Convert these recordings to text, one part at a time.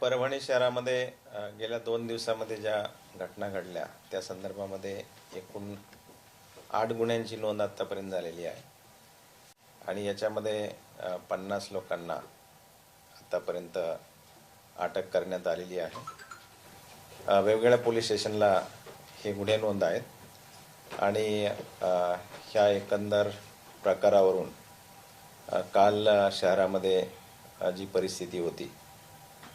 परभणी शहरामध्ये गेल्या दोन दिवसामध्ये ज्या घटना घडल्या त्या संदर्भामध्ये एकूण आठ गुन्ह्यांची नोंद आत्तापर्यंत झालेली आहे. आणि याच्यामध्ये पन्नास लोकांना आत्तापर्यंत अटक करण्यात आलेली आहे. वेगवेगळ्या पोलीस स्टेशनला हे गुन्हे नोंद आहेत. आणि ह्या एकंदर प्रकारावरून काल शहरामध्ये जी परिस्थिती होती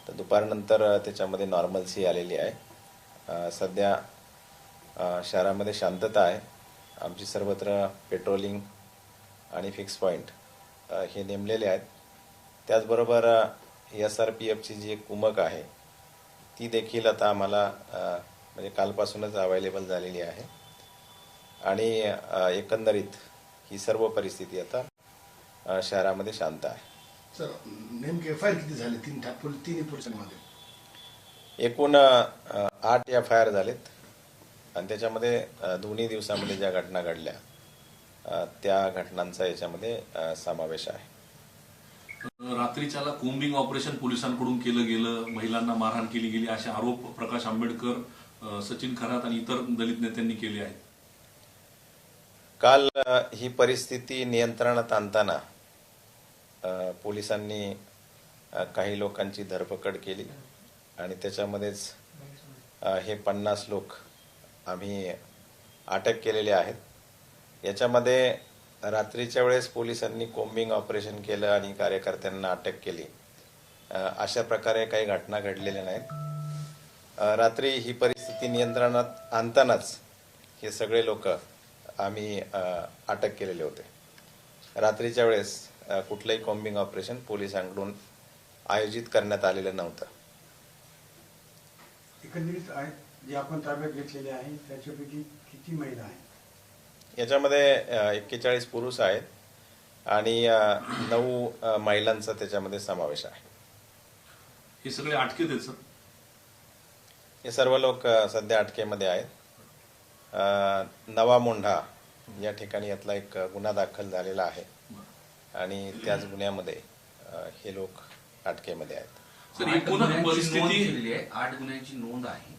तर दुपारनंतर त्याच्यामध्ये नॉर्मलसी आलेली आहे. सध्या शहरामध्ये शांतता आहे. आमची सर्वत्र पेट्रोलिंग आणि फिक्स पॉईंट हे नेमलेले आहेत. त्याचबरोबर एस आर पी एफची जी एक कुमक आहे ती देखील आता आम्हाला म्हणजे कालपासूनच अवेलेबल झालेली आहे. आणि एकंदरीत ही सर्व परिस्थिती आता शहरामध्ये शांत आहे. सर नेमके एफ आय आर किती झाले? तीन ठाकूर तिन्ही पोलिसांमध्ये एकूण आठ एफ आय आर झालेत. आणि त्याच्यामध्ये दोन्ही दिवसामध्ये ज्या घटना घडल्या त्या घटनांचा याच्यामध्ये समावेश आहे. रात्रीच्याला कोम्बिंग ऑपरेशन पोलिसांकडून केलं गेलं महिलांना मारहाण केली गेली असे आरोप प्रकाश आंबेडकर सचिन खरात आणि इतर दलित नेत्यांनी केले आहेत. काल ही परिस्थिती नियंत्रणात आणताना पोलिसांनी काही लोकांची धरपकड केली आणि त्याच्यामध्येच हे पन्नास लोक आम्ही अटक केलेले आहेत. याच्यामध्ये रात्रीच्या वेळेस पोलिसांनी कोम्बिंग ऑपरेशन केलं आणि कार्यकर्त्यांना अटक केली. अशा प्रकारे काही घटना घडलेल्या नाहीत. रात्री ही परिस्थिती नियंत्रणात आणतानाच हे सगळे लोक आम्ही अटक केलेले होते. रात्रीच्या वेळेस कुठलंही कॉम्बिंग ऑपरेशन पोलिसांकडून आयोजित करण्यात आलेलं नव्हतं. एकंदरीत आहे जे आपण ताब्यात घेतलेले आहे त्याच्यापैकी किती महिला आहेत? याच्यामध्ये एक्केचाळीस पुरुष आहेत आणि नऊ महिलांचा त्याच्यामध्ये समावेश आहे. हे सगळे अटकेत आहेत सर? हे सर्व लोक सध्या अटकेमध्ये आहेत. नवा मोंढा या ठिकाणी यातला एक गुन्हा दाखल झालेला आहे. आणि त्याच गुन्ह्यामध्ये हे लोक अटकेमध्ये आहेत. सर आठ एकूण गुन्ह्यांची नोंद परिस्थिती केलेली आहे. आठ गुन्ह्यांची नोंद आहे.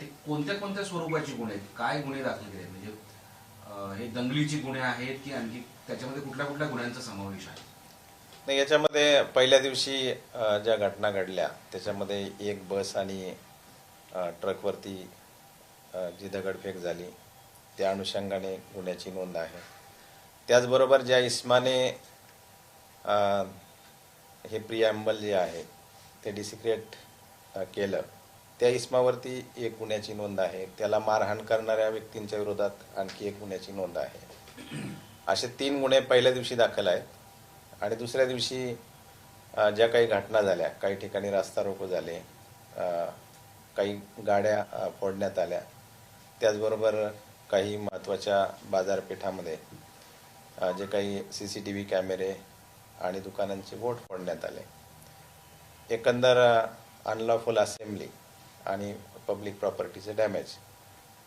ते कोणत्या कोणत्या स्वरूपाची गुन्हे आहेत? काय गुन्हे दाखल केले? म्हणजे हे दंगलीची गुन्हे आहेत की आणखी त्याच्यामध्ये कुठल्या कुठल्या गुन्ह्यांचा समावेश आहे? नाही याच्यामध्ये पहिल्या दिवशी ज्या घटना घडल्या त्याच्यामध्ये एक बस आणि ट्रकवरती जी दगडफेक झाली त्या अनुषंगाने गुन्ह्याची नोंद आहे. त्याचबरोबर ज्या इस्माने हे प्रिॲम्बल जे आहे. ते डिसिक्रेट केलं. त्या इस्मावरती एक गुन्ह्याची नोंद आहे. त्याला मारहाण करणाऱ्या व्यक्तींच्या विरोधात आणखी एक गुन्ह्याची नोंद आहे. असे तीन गुन्हे पहिल्या दिवशी दाखल आहेत. आणि दुसऱ्या दिवशी ज्या काही घटना झाल्या काही ठिकाणी रास्ता रोको झाले काही गाड्या फोडण्यात आल्या त्याचबरोबर काही महत्त्वाच्या बाजारपेठामध्ये जे काही सी सी टी व्ही कॅमेरे आणि दुकानांचे बोट फोडण्यात आले. एकंदर अनलॉफुल असेंब्ली आणि पब्लिक प्रॉपर्टीचे डॅमेज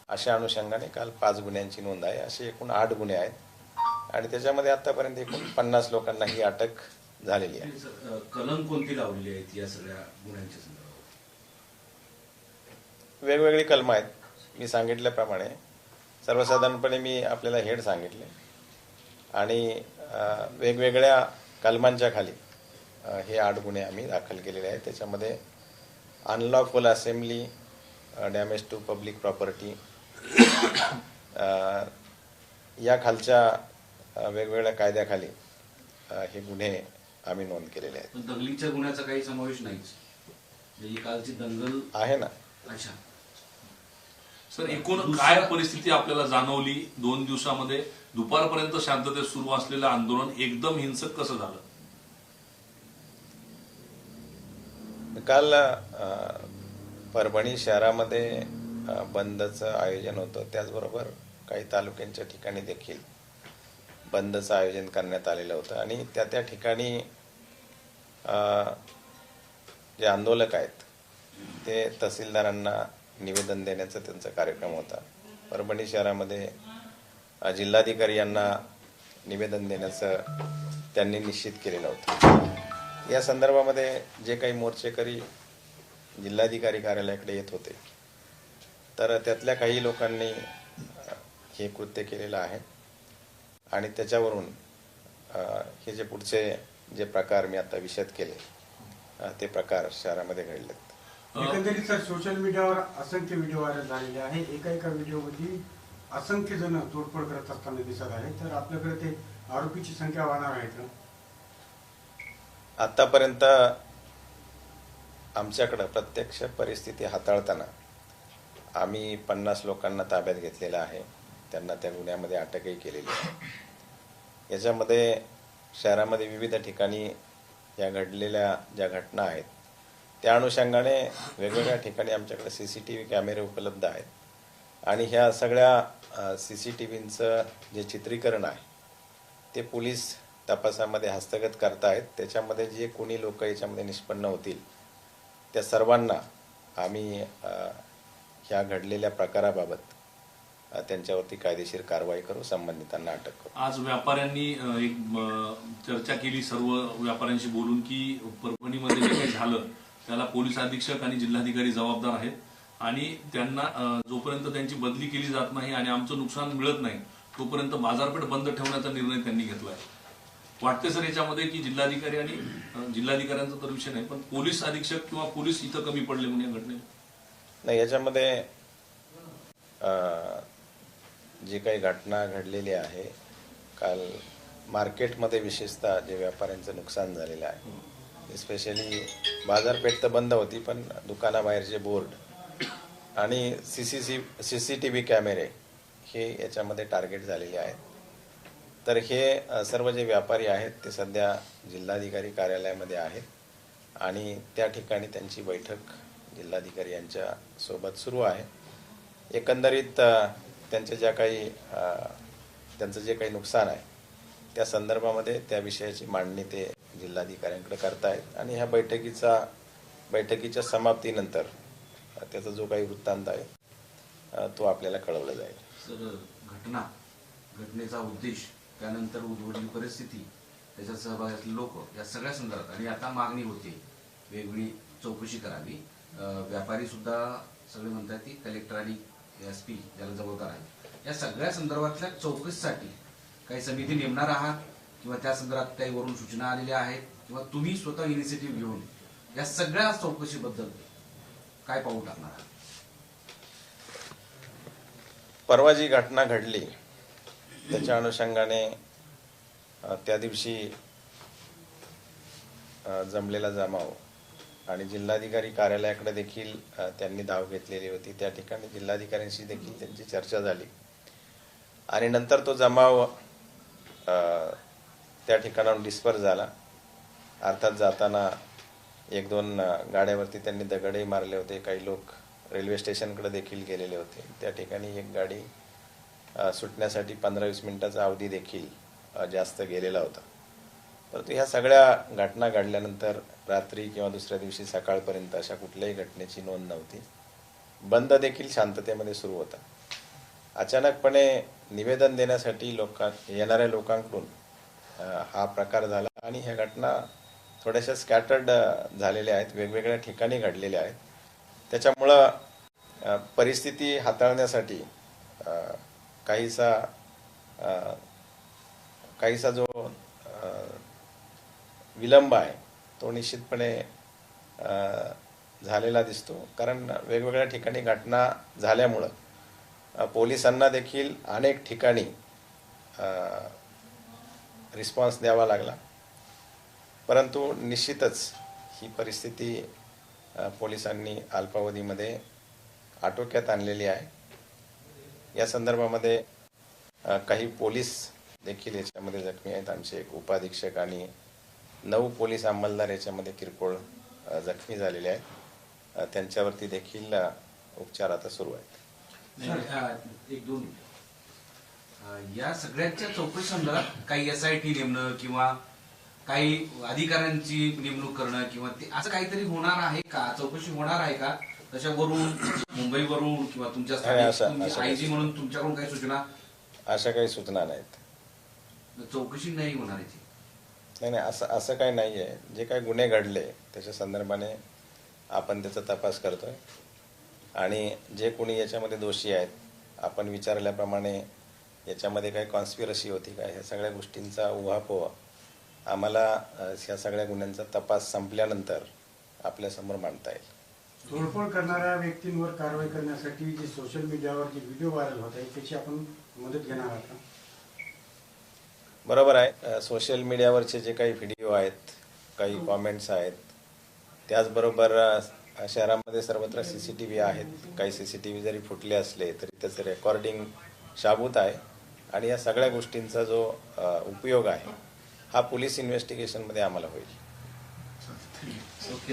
अशा अनुषंगाने काल पाच गुन्ह्यांची नोंद आहे. असे एकूण आठ गुन्हे आहेत. आणि त्याच्यामध्ये आतापर्यंत एकूण पन्नास लोकांना ही अटक झालेली आहे. कलम कोणती लावलेली आहेत या सगळ्या गुन्ह्यांच्या संदर्भात? वेगवेगळी कलमं आहेत. मी सांगितल्याप्रमाणे सर्वसाधारणपणे मी आपल्याला हेड सांगितले. आणि वेगवेगळ्या कलमांच्या खाली. हे आठ गुन्हे आम्ही दाखल केलेले आहेत. त्याच्यामध्ये unlawful assembly damage to public property या खालच्या वेगवेगळ्या कायद्याखाली हे गुन्हे आम्ही नोंद केलेले आहेत. दंगलीच्या गुन्ह्याचा काही समावेश नाहीच. म्हणजे कालची दंगल आहे ना. अच्छा. सर एकूण काय परिस्थिती आपल्याला जाणवली? दोन दिवसामध्ये दुपारपर्यंत शांततेत सुरू असलेलं आंदोलन एकदम हिंसक कसं झालं? काल परभणी शहरामध्ये बंदचं आयोजन होतं. त्याचबरोबर काही तालुक्यांच्या ठिकाणी देखील बंदचं आयोजन करण्यात आलेलं होतं. आणि त्या त्या ठिकाणी जे आंदोलक आहेत ते तहसीलदारांना निवेदन देण्याचा त्यांचा कार्यक्रम होता. परभणी शहरामध्ये जिल्हाधिकारी यांना निवेदन देण्याचं त्यांनी निश्चित केलेलं होतं. या संदर्भामध्ये जे काही मोर्चेकरी जिल्हाधिकारी कार्यालयाकडे येत होते तर त्यातल्या काही लोकांनी हे कृत्य केलेलं आहे. आणि त्याच्यावरून हे जे पुढचे जे प्रकार मी आता विषद केले ते प्रकार शहरामध्ये घडलेत. एकंदरीत सर सोशल मीडियावर असंख्य व्हिडिओ व्हायरल झालेले आहे एका एका व्हिडिओमध्ये असंख्य जण तोडफोड करत असताना दिसत आहे तर आपल्याकडे ते आरोपीची संख्या वाढणार आहे का? आतापर्यंत आमच्याकडं प्रत्यक्ष परिस्थिती हाताळताना आम्ही पन्नास लोकांना ताब्यात घेतलेलं आहे. त्यांना त्या गुन्ह्यामध्ये अटकही केलेली आहे. याच्यामध्ये शहरामध्ये विविध ठिकाणी या घडलेल्या ज्या घटना आहेत त्या अनुषंगाने वेगवेगळ्या ठिकाणी आमच्याकडे सी सी टी व्ही कॅमेरे उपलब्ध आहेत. आणि ह्या सगळ्या सी सी टी व्हींचं जे चित्रीकरण आहे ते पोलीस तपासामध्ये हस्तगत करतायत. त्याच्यामध्ये जे कोणी लोक याच्यामध्ये निष्पन्न होतील त्या सर्वांना आम्ही ह्या घडलेल्या प्रकाराबाबत त्यांच्यावरती कायदेशीर कारवाई करू संबंधितांना अटक करू. आज व्यापाऱ्यांनी एक चर्चा केली सर्व व्यापाऱ्यांशी बोलून की परभणीमध्ये जे काही झालं त्याला पोलीस अधीक्षक आणि जिल्हाधिकारी जबाबदार आहेत. आणि त्यांना जोपर्यंत त्यांची बदली केली जात नाही आणि आमचं नुकसान मिळत नाही तोपर्यंत बाजारपेठ बंद ठेवण्याचा निर्णय त्यांनी घेतलाय. वाटते सर याच्यामध्ये की जिल्हाधिकारी आणि जिल्हाधिकाऱ्यांचा तर विषय नाही पण पोलीस अधीक्षक किंवा पोलीस इथं कमी पडले म्हणून या घटनेत. नाही याच्यामध्ये जी काही घटना घडलेली आहे काल मार्केटमध्ये विशेषतः जे व्यापाऱ्यांचं नुकसान झालेलं आहे स्पेशली बाजारपेठ तर बंद होती पण दुकानाबाहेरचे बोर्ड आणि C C C C C T V कॅमेरे हे याच्यामध्ये टार्गेट झालेले आहेत. तर हे सर्व जे व्यापारी आहेत ते सध्या जिल्हाधिकारी कार्यालयामध्ये आहेत आणि त्या ठिकाणी त्यांची बैठक जिल्हाधिकारी यांच्या सोबत सुरू आहे. एकंदरीत त्यांच्या ज्या काही त्यांचं जे काही नुकसान आहे त्या संदर्भामध्ये त्या विषयाची मांडणी ते जिल्हाधिकाऱ्यांकडे करतायत. आणि ह्या बैठकीचा बैठकीच्या समाप्तीनंतर त्याचा जो काही वृत्तांत आहे तो आपल्याला कळवला जाईल. सर घटना घटनेचा उद्देश त्यानंतर उद्भवलेली परिस्थिती त्याच्यात सहभागातले लोक या सगळ्या संदर्भात आणि आता मागणी होते वेगळी चौकशी करावी. व्यापारी सुद्धा सगळे म्हणतात की कलेक्टर आणि एस पी ज्याला जबाबदार आहे या सगळ्या संदर्भातल्या चौकशीसाठी काही समिती नेमणार आहात? किंवा त्या संदर्भात काही वरून सूचना आलेल्या आहेत किंवा तुम्ही स्वतः इनिशिएटिव्ह घेऊन या सगळ्या चौकशीबद्दल काय पाऊल टाकणार परवा जी घटना घडली त्याच्या अनुषंगाने त्या दिवशी जमलेला जमाव आणि जिल्हाधिकारी कार्यालयाकडे देखील त्यांनी धाव घेतलेली होती. त्या ठिकाणी जिल्हाधिकाऱ्यांशी देखील त्यांची चर्चा झाली. आणि नंतर तो जमाव त्या ठिकाणाहून डिस्पर्स झाला. अर्थात जाताना एक दोन गाड्यावरती त्यांनी दगडही मारले होते. काही लोक रेल्वे स्टेशनकडे देखील गेलेले होते. त्या ठिकाणी एक गाडी सुटण्यासाठी पंधरा वीस मिनिटाचा अवधी देखील जास्त गेलेला होता. परंतु ह्या सगळ्या घटना घडल्यानंतर रात्री किंवा दुसऱ्या दिवशी सकाळपर्यंत अशा कुठल्याही घटनेची नोंद नव्हती. बंद देखील शांततेमध्ये सुरू होता. अचानकपणे निवेदन देण्यासाठी लोकां येणाऱ्या लोकांकडून हा प्रकार झाला आणि ह्या घटना थोड्याशा स्कॅटर्ड झालेल्या आहेत. वेगवेगळ्या ठिकाणी घडलेल्या आहेत. त्याच्यामुळं परिस्थिती हाताळण्यासाठी काहीसा काहीसा जो विलंब आहे तो निश्चितपणे झालेला दिसतो. कारण वेगवेगळ्या ठिकाणी घटना झाल्यामुळं पोलिसांना देखील अनेक ठिकाणी रिस्पॉन्स द्यावा लागला. परंतु निश्चितच ही परिस्थिती पोलिसांनी अल्पावधीमध्ये आटोक्यात आणलेली आहे. या संदर्भामध्ये काही पोलीस देखील याच्यामध्ये जखमी आहेत. आमचे एक उपाधीक्षक आणि नऊ पोलीस अंमलदार याच्यामध्ये किरकोळ जखमी झालेले आहेत. त्यांच्यावरती देखील उपचार आता सुरू आहेत. एक दोन या सगळ्यांच्या चौकशी संदर्भात काही एस आय टी नेमणं किंवा काही अधिकाऱ्यांची नेमणूक करणं किंवा ते असं काहीतरी होणार आहे का? चौकशी होणार आहे का? त्याच्यावरून मुंबईवरून किंवा तुमच्या आयजी म्हणून तुमच्याकडून काही सूचना? अशा काही सूचना नाहीत. चौकशी नाही होणार याची? नाही नाही असं असं काही नाही आहे जे काही गुन्हे घडले त्याच्या संदर्भाने आपण त्याचा तपास करतोय. आणि जे कोणी याच्यामध्ये दोषी आहेत आपण विचारल्याप्रमाणे याच्यामध्ये काही कॉन्स्पिरसी होती का ह्या सगळ्या गोष्टींचा उहापोह. आम्हाला ह्या सगळ्या गुन्ह्यांचा तपास संपल्यानंतर आपल्यासमोर मांडता येईल. तोडफोड करणाऱ्या व्यक्तींवर कारवाई करण्यासाठी जे सोशल मीडियावर जे व्हिडिओ व्हायरल होत आहे त्याची आपण मदत घेणार आहात का? बरोबर आहे. सोशल मीडियावरचे जे काही व्हिडिओ आहेत काही कॉमेंट्स आहेत त्याचबरोबर शहरामध्ये सर्वत्र सी सी टी व्ही आहेत. काही सी सी टी व्ही जरी फुटले असले तरी त्याचं रेकॉर्डिंग शाबूत आहे. आणि या सगळ्या गोष्टींचा जो उपयोग आहे हा पोलीस इन्व्हेस्टिगेशनमध्ये आम्हाला होईल. थँक्यू